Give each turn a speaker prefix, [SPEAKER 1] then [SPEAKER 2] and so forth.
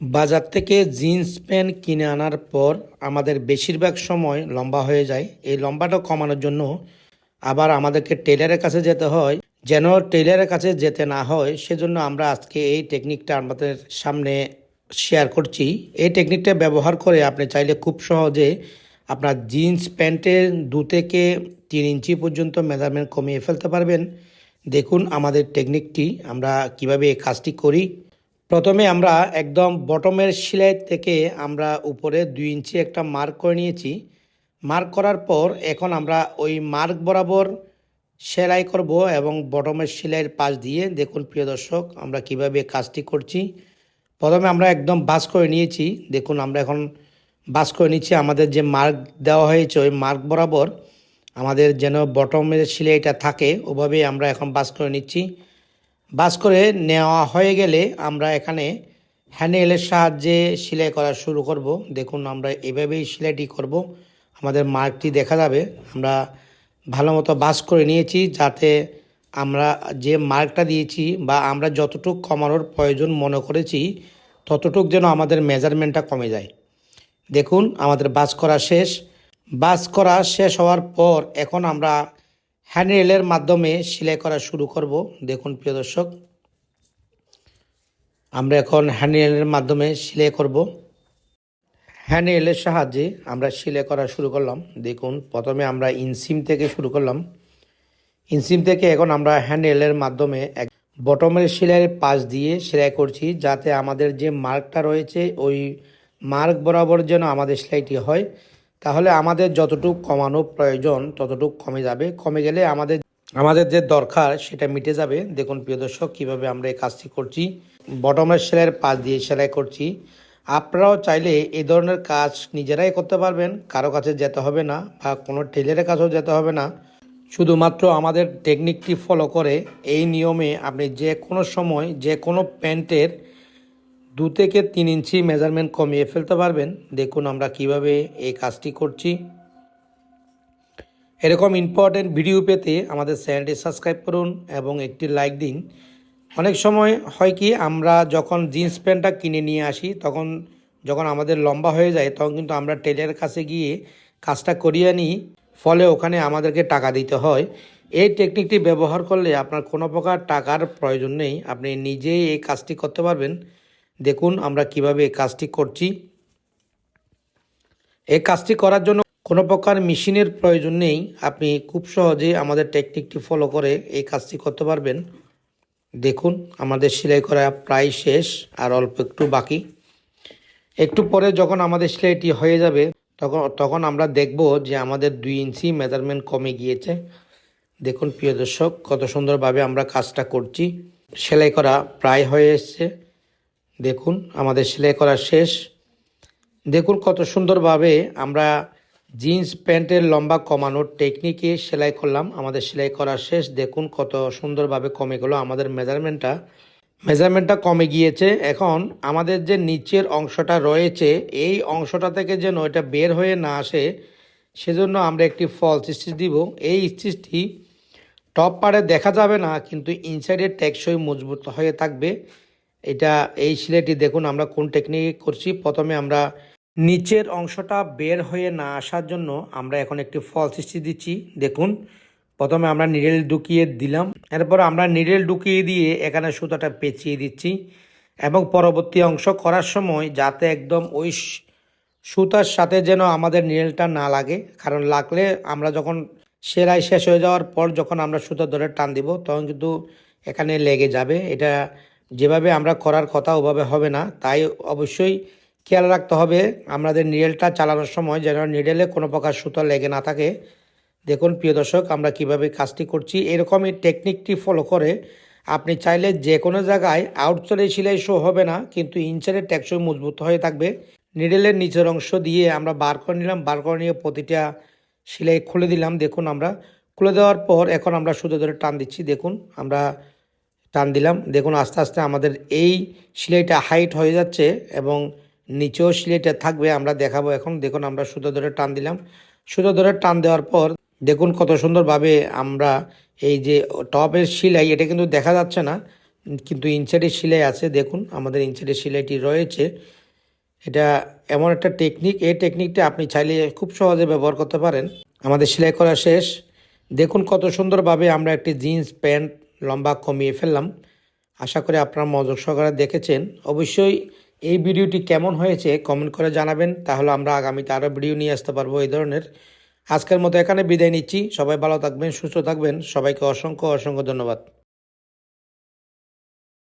[SPEAKER 1] বাজার থেকে jeans pant কিনে আনার পর আমাদের বেশিরভাগ সময় লম্বা হয়ে যায়। এই লম্বাটা কমানোর জন্য আবার আমাদেরকে টেলারের কাছে যেতে হয়। যেন টেলারের কাছে যেতে না হয়, সেজন্য আমরা আজকে এই টেকনিকটা আমাদের সামনে শেয়ার করছি। এই টেকনিকটা ব্যবহার করে আপনি চাইলে খুব সহজে আপনার জিন্স প্যান্টের দু থেকে তিন ইঞ্চি পর্যন্ত মেজারমেন্ট কমিয়ে ফেলতে পারবেন। দেখুন আমাদের টেকনিকটি, আমরা কীভাবে এই কাজটি করি। প্রথমে আমরা একদম বটমের সেলাই থেকে আমরা উপরে দুই ইঞ্চি একটা মার্ক করে নিয়েছি। মার্ক করার পর এখন আমরা ওই মার্ক বরাবর সেলাই করব এবং বটমের সেলাইয়ের পাশ দিয়ে, দেখুন প্রিয় দর্শক, আমরা কীভাবে কাজটি করছি। প্রথমে আমরা একদম বাস করে নিয়েছি। দেখুন, আমরা এখন বাস করে নিচ্ছি। আমাদের যে মার্ক দেওয়া হয়েছে ওই মার্ক বরাবর আমাদের যেন বটমের সেলাইটা থাকে, ওভাবেই আমরা এখন বাস করে নিচ্ছি। বাস করে নেওয়া হয়ে গেলে আমরা এখানে হ্যান্ডেলের সাহায্যে সেলাই করা শুরু করব। দেখুন আমরা এভাবেই সেলাইটি করব। আমাদের মার্কটি দেখা যাবে। আমরা ভালো মতো বাস করে নিয়েছি যাতে আমরা যে মার্কটা দিয়েছি বা আমরা যতটুক কমানোর প্রয়োজন মনে করেছি, ততটুক যেন আমাদের মেজারমেন্টটা কমে যায়। দেখুন, আমাদের বাস করা শেষ। বাস করা শেষ হওয়ার পর এখন আমরা হ্যান্ডরেলের মাধ্যমে সেলাই করা শুরু করব। দেখুন, প্রিয় দর্শক, আমরা এখন হ্যান্ডরেলের মাধ্যমে সেলাই করব। হ্যান্ডরেলের সাহায্যে আমরা সেলাই করা শুরু করলাম। দেখুন, প্রথমে আমরা ইনসিম থেকে শুরু করলাম। ইনসিম থেকে এখন আমরা হ্যান্ডরেলের মাধ্যমে এক বটমের সেলাইয়ের পাশ দিয়ে সেলাই করছি, যাতে আমাদের যে মার্কটা রয়েছে, ওই মার্ক বরাবর যেন আমাদের সেলাইটি হয়। তাহলে আমাদের যতটুকু কমানো প্রয়োজন, ততটুকু কমে যাবে। কমে গেলে আমাদের আমাদের যে দরকার সেটা মিটে যাবে। দেখুন প্রিয় দর্শক, কীভাবে আমরা এই কাজটি করছি। বটমের সেলাইয়ের পাশ দিয়ে সেলাই করছি। আপনারাও চাইলে এই ধরনের কাজ নিজেরাই করতে পারবেন। কারও কাছে যেতে হবে না বা কোনো টেলারের কাছেও যেতে হবে না। শুধুমাত্র আমাদের টেকনিকটি ফলো করে, এই নিয়মে আপনি যে কোনো সময় যে কোনো প্যান্টের দু থেকে তিন ইঞ্চি মেজারমেন্ট কমিয়ে ফেলতে পারবেন। দেখুন আমরা কীভাবে এই কাজটি করছি। এরকম ইম্পর্টেন্ট ভিডিও পেতে আমাদের চ্যানেলটি সাবস্ক্রাইব করুন এবং একটি লাইক দিন। অনেক সময় হয় কি, আমরা যখন জিন্স প্যান্টটা কিনে নিয়ে আসি, তখন যখন আমাদের লম্বা হয়ে যায়, তখন কিন্তু আমরা টেলারের কাছে গিয়ে কাজটা করিয়ে নিই। ফলে ওখানে আমাদেরকে টাকা দিতে হয়। এই টেকনিকটি ব্যবহার করলে আপনার কোনো প্রকার টাকার প্রয়োজন নেই। আপনি নিজেই এই কাজটি করতে পারবেন। দেখুন আমরা কীভাবে এই কাজটি করছি। এই কাজটি করার জন্য কোনো প্রকার মেশিনের প্রয়োজন নেই। আপনি খুব সহজে আমাদের টেকনিকটি ফলো করে এই কাজটি করতে পারবেন। দেখুন, আমাদের সেলাই করা প্রায় শেষ আর অল্প একটু বাকি। একটু পরে যখন আমাদের সেলাইটি হয়ে যাবে, তখন তখন আমরা দেখব যে আমাদের দুই ইঞ্চি মেজারমেন্ট কমে গিয়েছে। দেখুন, প্রিয় দর্শক, কত সুন্দরভাবে আমরা কাজটা করছি। সেলাই করা প্রায় হয়ে এসছে। দেখুন, আমাদের সেলাই করা শেষ। দেখুন কত সুন্দরভাবে আমরা জিন্স প্যান্টের লম্বা কমানোর টেকনিকে সেলাই করলাম, আমাদের সেলাই করা শেষ। দেখুন কত সুন্দরভাবে কমে গেলো আমাদের মেজারমেন্টটা মেজারমেন্টটা কমে গিয়েছে। এখন আমাদের যে নিচের অংশটা রয়েছে, এই অংশটা থেকে যেন এটা বের হয়ে না আসে, সেজন্য আমরা একটি ফলস স্টিচ দিব। এই স্টিচটি টপ পারে দেখা যাবে না, কিন্তু ইনসাইডের টেকসই মজবুত হয়ে থাকবে। এটা এই সিলাইটি দেখুন, আমরা কোন টেকনিক করছি। প্রথমে আমরা নিচের অংশটা বের হয়ে না আসার জন্য আমরা এখন একটি ফল সৃষ্টি দিচ্ছি। দেখুন, প্রথমে আমরা নিডেল ঢুকিয়ে দিলাম। এরপর আমরা নিডেল ঢুকিয়ে দিয়ে এখানে সুতাটা পেঁচিয়ে দিচ্ছি। এবং পরবর্তী অংশ করার সময় যাতে একদম ওই সুতার সাথে যেন আমাদের নিডেলটা না লাগে। কারণ লাগলে আমরা যখন সেলাই শেষ হয়ে যাওয়ার পর যখন আমরা সুতা ধরে টান দিব, তখন কিন্তু এখানে লেগে যাবে। এটা যেভাবে আমরা করার কথা ওভাবে হবে না, তাই অবশ্যই খেয়াল রাখতে হবে আমাদের নিডেলটা চালানোর সময় যেন নিডেলে কোনো প্রকার সুতো লেগে না থাকে। দেখুন প্রিয় দর্শক, আমরা কীভাবে কাজটি করছি, এরকমই টেকনিকটি ফলো করে আপনি চাইলে যে কোনো জায়গায় আউটসাইডে সেলাই শো হবে না, কিন্তু ইনসাইডে ট্যাক্সই মজবুত হয়ে থাকবে। নিডেলের নিচের অংশ দিয়ে আমরা বার করে নিলাম, বার করে নিয়ে প্রতিটা সেলাই খুলে দিলাম। দেখুন আমরা খুলে দেওয়ার পর এখন আমরা সুতো ধরে টান দিচ্ছি। দেখুন আমরা টান দিলাম। দেখুন, আস্তে আস্তে আমাদের এই সেলাইটা হাইট হয়ে যাচ্ছে এবং নিচেও সেলাইটা থাকবে, আমরা দেখাবো এখন। দেখুন, আমরা সুতো ধরে টান দিলাম। সুতো ধরে টান দেওয়ার পর দেখুন কত সুন্দরভাবে আমরা এই যে টপের সেলাই, এটা কিন্তু দেখা যাচ্ছে না, কিন্তু ইনসাইডের সেলাই আছে। দেখুন, আমাদের ইনসাইডের সেলাইটি রয়েছে। এটা এমন একটা টেকনিক, এই টেকনিকটা আপনি চাইলে খুব সহজে ব্যবহার করতে পারেন। আমাদের সেলাই করা শেষ। দেখুন, কত সুন্দরভাবে আমরা একটি জিন্স প্যান্ট লম্বা কমিয়ে ফেললাম। আশা করি আপনারা মনোযোগ সহকারে দেখেছেন। অবশ্যই এই ভিডিওটি কেমন হয়েছে কমেন্ট করে জানাবেন, তাহলে আমরা আগামীতে আরও ভিডিও নিয়ে আসতে পারব এই ধরনের। আজকের মতো এখানে বিদায় নিচ্ছি। সবাই ভালো থাকবেন, সুস্থ থাকবেন। সবাইকে অসংখ্য অসংখ্য ধন্যবাদ।